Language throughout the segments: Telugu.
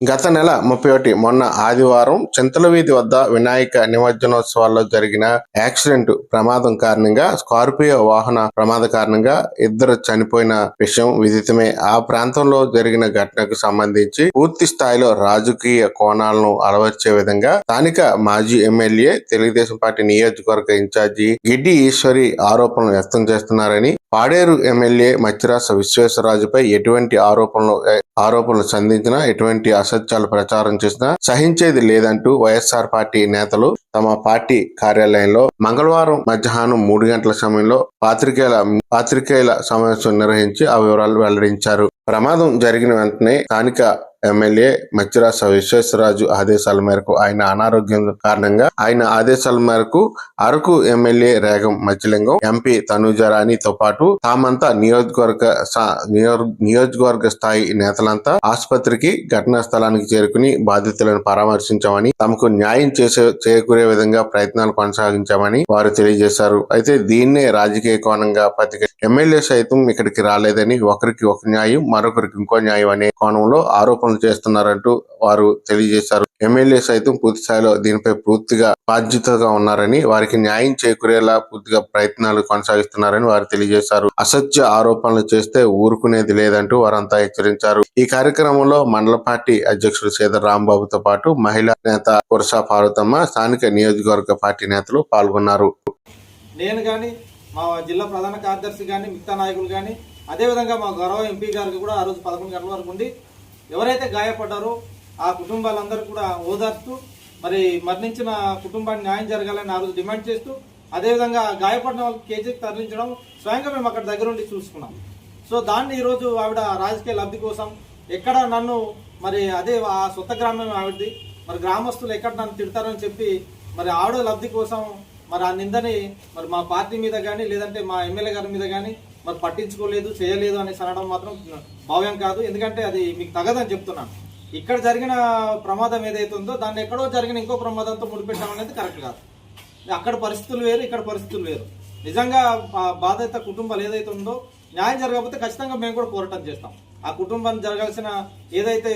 గత నెల ముప్పై ఒకటి మొన్న ఆదివారం చింతల వీధి వద్ద వినాయక నిమజ్జనోత్సవాల్లో జరిగిన యాక్సిడెంట్ ప్రమాదం కారణంగా స్కార్పియో వాహన ప్రమాద కారణంగా ఇద్దరు చనిపోయిన విషయం విదితమే. ఆ ప్రాంతంలో జరిగిన ఘటనకు సంబంధించి పూర్తి స్థాయిలో రాజకీయ కోణాలను అలవర్చే విధంగా స్థానిక మాజీ ఎమ్మెల్యే తెలుగుదేశం పార్టీ నియోజకవర్గ ఇన్ఛార్జి గిడ్డి ఈశ్వరి ఆరోపణలు వ్యక్తం చేస్తున్నారని పాడేరు ఎమ్మెల్యే మచ్చిరాస విశ్వేశ్వరరాజుపై ఎటువంటి ఆరోపణలు ఆరోపణలు సంధించినా ఎటువంటి అసత్యాలు ప్రచారం చేసినా సహించేది లేదంటూ వైఎస్ఆర్ పార్టీ నేతలు తమ పార్టీ కార్యాలయంలో మంగళవారం మధ్యాహ్నం మూడు గంటల సమయంలో పాత్రికేయుల పాత్రికేయుల సమావేశం నిర్వహించి ఆ వివరాలు వెల్లడించారు. ప్రమాదం జరిగిన వెంటనే స్థానిక ఎమ్మెల్యే మచ్చిరాస విశ్వేశ్వరరాజు ఆదేశాల మేరకు ఆయన అనారోగ్యం కారణంగా ఆయన ఆదేశాల మేరకు అరకు ఎమ్మెల్యే రేగం మచ్చిలింగం ఎంపీ తనుజరాణితో పాటు తామంతా నియోజకవర్గ నియోజకవర్గ స్థాయి నేతలంతా ఆసుపత్రికి ఘటనా స్థలానికి చేరుకుని బాధితులను పరామర్శించామని తమకు న్యాయం చేసే చేకూరే విధంగా ప్రయత్నాలు కొనసాగించామని వారు తెలియజేశారు. అయితే దీన్నే రాజకీయ కోణంగా పత్రిక ఎమ్మెల్యే సైతం ఇక్కడికి రాలేదని ఒకరికి ఒక న్యాయం మరొకరికి ఇంకో న్యాయం అనే కోణంలో ఆరోపణలు చేస్తున్నారంటూ వారు తెలియజేశారు. ఎమ్మెల్యే సైతం పూర్తి స్థాయిలో దీనిపై పూర్తిగా బాధ్యతగా ఉన్నారని వారికి న్యాయం చేకూరేలా పూర్తిగా ప్రయత్నాలు కొనసాగిస్తున్నారని వారు తెలియజేశారు. అసత్య ఆరోపణలు చేస్తే ఊరుకునేది లేదంటూ వారంతా హెచ్చరించారు. ఈ కార్యక్రమంలో మండల పార్టీ అధ్యక్షుడు సేదర్ రాంబాబుతో పాటు మహిళా నేత కురసా పార్వతమ్మ స్థానిక నియోజకవర్గ పార్టీ నేతలు పాల్గొన్నారు. నేను కానీ మా జిల్లా ప్రధాన కార్యదర్శి కానీ మిగతా నాయకులు కానీ అదేవిధంగా మా గౌరవ ఎంపీ గారికి కూడా ఆ రోజు పదకొండు గంటల వరకు ఉండి ఎవరైతే గాయపడ్డారో ఆ కుటుంబాలందరూ కూడా ఓదార్స్తూ మరి మరణించిన కుటుంబానికి న్యాయం జరగాలని ఆ రోజు డిమాండ్ చేస్తూ అదేవిధంగా గాయపడిన వాళ్ళకి కేజీకి తరలించడం స్వయంగా మేము అక్కడ దగ్గర ఉండి చూసుకున్నాం. సో దాన్ని ఈరోజు ఆవిడ రాజకీయ లబ్ధి కోసం ఎక్కడ నన్ను మరి అదే ఆ సొంత గ్రామం ఆవిడది మరి గ్రామస్తులు ఎక్కడ నన్ను తిడతారని చెప్పి మరి ఆవిడ లబ్ధి కోసం మరి ఆ నిందని మరి మా పార్టీ మీద కానీ లేదంటే మా ఎమ్మెల్యే గారి మీద కానీ మరి పట్టించుకోలేదు చేయలేదు అనేసి అనడం మాత్రం భావ్యం కాదు. ఎందుకంటే అది మీకు తగదని చెప్తున్నాను. ఇక్కడ జరిగిన ప్రమాదం ఏదైతే ఉందో దాన్ని ఎక్కడో జరిగిన ఇంకో ప్రమాదంతో ముడిపెట్టడం అనేది కరెక్ట్ కాదు. అక్కడ పరిస్థితులు వేరు ఇక్కడ పరిస్థితులు వేరు. నిజంగా బాధిత కుటుంబాలు ఏదైతే ఉందో న్యాయం జరగకపోతే ఖచ్చితంగా మేము కూడా పోరాటం చేస్తాం. ఆ కుటుంబానికి జరగాల్సిన ఏదైతే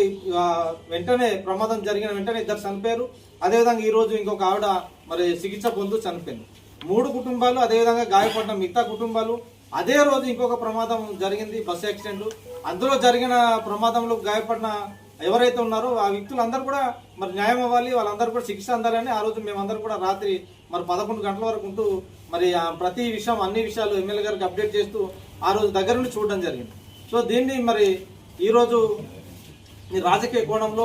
వెంటనే ప్రమాదం జరిగిన వెంటనే ఇద్దరు చనిపోయారు. అదేవిధంగా ఈరోజు ఇంకొక ఆవిడ మరి చికిత్స పొందు చనిపోయింది. మూడు కుటుంబాలు అదేవిధంగా గాయపడిన మిగతా కుటుంబాలు అదే రోజు ఇంకొక ప్రమాదం జరిగింది బస్ యాక్సిడెంట్. అందులో జరిగిన ప్రమాదంలో గాయపడిన ఎవరైతే ఉన్నారో ఆ వ్యక్తులందరూ కూడా మరి న్యాయం అవ్వాలి వాళ్ళందరూ కూడా శిక్ష అందాలని ఆ రోజు మేమందరూ కూడా రాత్రి మరి పదకొండు గంటల వరకు ఉంటూ మరి ఆ ప్రతి విషయం అన్ని విషయాలు ఎమ్మెల్యే గారికి అప్డేట్ చేస్తూ ఆ రోజు దగ్గర నుండి చూడడం జరిగింది. సో దీన్ని మరి ఈరోజు రాజకీయ కోణంలో